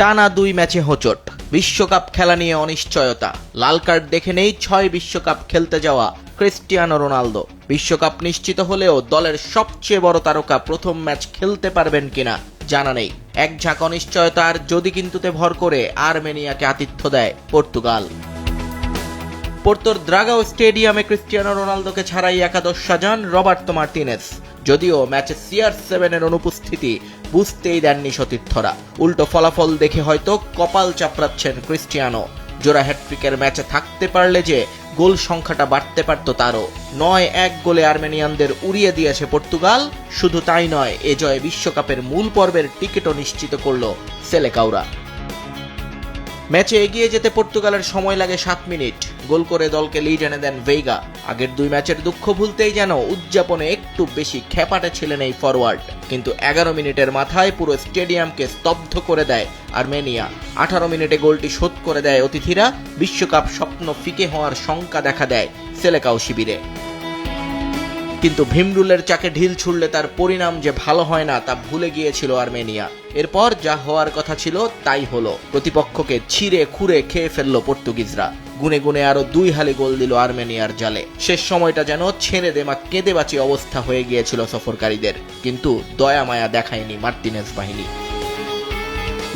টানা দুই ম্যাচে হোঁচট। বিশ্বকাপ খেলা নিয়ে অনিশ্চয়তা। লাল কার্ড দেখে নেই ছয় বিশ্বকাপ খেলতে যাওয়া ক্রিস্টিয়ানো রোনালদো। বিশ্বকাপ নিশ্চিত হলেও দলের সবচেয়ে বড় তারকা প্রথম ম্যাচ খেলতে পারবেন কিনা জানা নেই। এক ঝাঁক অনিশ্চয়তার যদি কিন্তুতে ভর করে আর্মেনিয়াকে আতিথ্য দেয় পর্তুগাল। পোর্তোর দ্রাগাও স্টেডিয়ামে ক্রিস্টিয়ানো রোনালদোকে ছাড়াই একাদশ সাজান রবার্তো মার্টিনেস যদিও ম্যাচে সিআর সেভেনের অনুপস্থিতি বুঝতেই দেননি সতীর্থরা। উল্টো ফলাফল দেখে হয়তো কপাল চাপড়াচ্ছেন ক্রিস্টিয়ানো। জোড়া হ্যাট্রিকের ম্যাচে থাকতে পারলে যে গোল সংখ্যাটা বাড়তে পারত তারও। নয় এক গোলে আর্মেনিয়ানদের উড়িয়ে দিয়েছে পর্তুগাল। শুধু তাই নয়, এ জয়ে বিশ্বকাপের মূল পর্বের টিকিটও নিশ্চিত করল সেলেকাউরা ম্যাচে এগিয়ে যেতে পর্তুগালের সময় লাগে সাত মিনিট। গোল করে দলকে লিড এনে দেন ভেইগা আগের দুই ম্যাচের দুঃখ ভুলতেই যেন উদযাপনে একটু বেশি খেপাটে ছিলেন এই ফরওয়ার্ড কিন্তু এগারো মিনিটের মাথায় পুরো স্টেডিয়ামকে স্তব্ধ করে দেয় আর্মেনিয়া। আঠারো মিনিটে গোলটি শোধ করে দেয় অতিথিরা। বিশ্বকাপ স্বপ্ন ফিকে হওয়ার শঙ্কা দেখা দেয় সেলেকাও শিবিরে। কিন্তু ভীমরুলের চাকে ঢিল ছুড়লে তার পরিণাম যে ভালো হয় না তা ভুলে গিয়েছিল আর্মেনিয়া। এরপর যা হওয়ার কথা ছিল তাই হলো। প্রতিপক্ষকে ছিঁড়ে খুঁড়ে খেয়ে ফেলল পর্তুগিজরা। গুনে গুনে আরও দুই হালি গোল দিল আর্মেনিয়ার জালে। শেষ সময়টা যেন ছেড়ে দেমা কেঁদে বাঁচি অবস্থা হয়ে গিয়েছিল সফরকারীদের। কিন্তু দয়া মায়া দেখায়নি মার্টিনেস বাহিনী।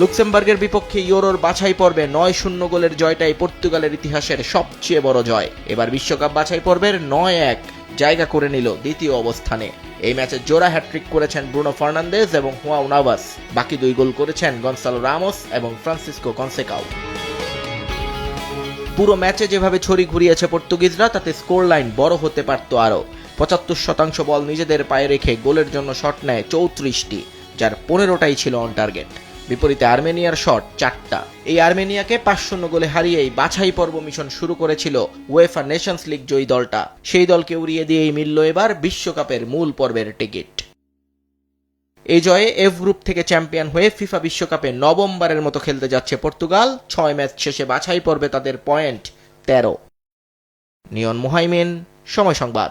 লুক্সেমবার্গের বিপক্ষে ইউরোর বাছাই পর্বে নয় শূন্য গোলের জয়টাই পর্তুগালের ইতিহাসের সবচেয়ে বড় জয়। এবার বিশ্বকাপ বাছাই পর্বের নয় এক জায়গা করে নিল দ্বিতীয় অবস্থানে। এই ম্যাচে জোড়া হ্যাট্রিক করেছেন ব্রুনো ফার্নান্দেজ এবং হুয়াও নাভাস। বাকি দুই গোল করেছেন গনসালো রামোস এবং ফ্রান্সিসকো কনসেকাও। পুরো ম্যাচে যেভাবে ছড়ি ঘুরিয়েছে পর্তুগিজরা, তাতে স্কোর লাইন বড় হতে পারত আরও। পঁচাত্তর শতাংশ বল নিজেদের পায়ে রেখে গোলের জন্য শট নেয় চৌত্রিশটি, যার পনেরোটাই ছিল অন টার্গেট বিপরীতে আর্মেনিয়ার শট চারটা। এই আর্মেনিয়াকে পাঁচ শূন্য গোলে হারিয়েই বাছাই পর্ব মিশন শুরু করেছিল ওয়েফা নেশনস লিগ জয়ী দলটা। সেই দলকে উড়িয়ে দিয়েই মিলল এবার বিশ্বকাপের মূল পর্বের টিকিট। এই জয়ে এফ গ্রুপ থেকে চ্যাম্পিয়ন হয়ে ফিফা বিশ্বকাপে নবমবারের মতো খেলতে যাচ্ছে পর্তুগাল। ছয় ম্যাচ শেষে বাছাই পর্বে তাদের পয়েন্ট তেরো। নিয়ন মোহাইমেন, সময় সংবাদ।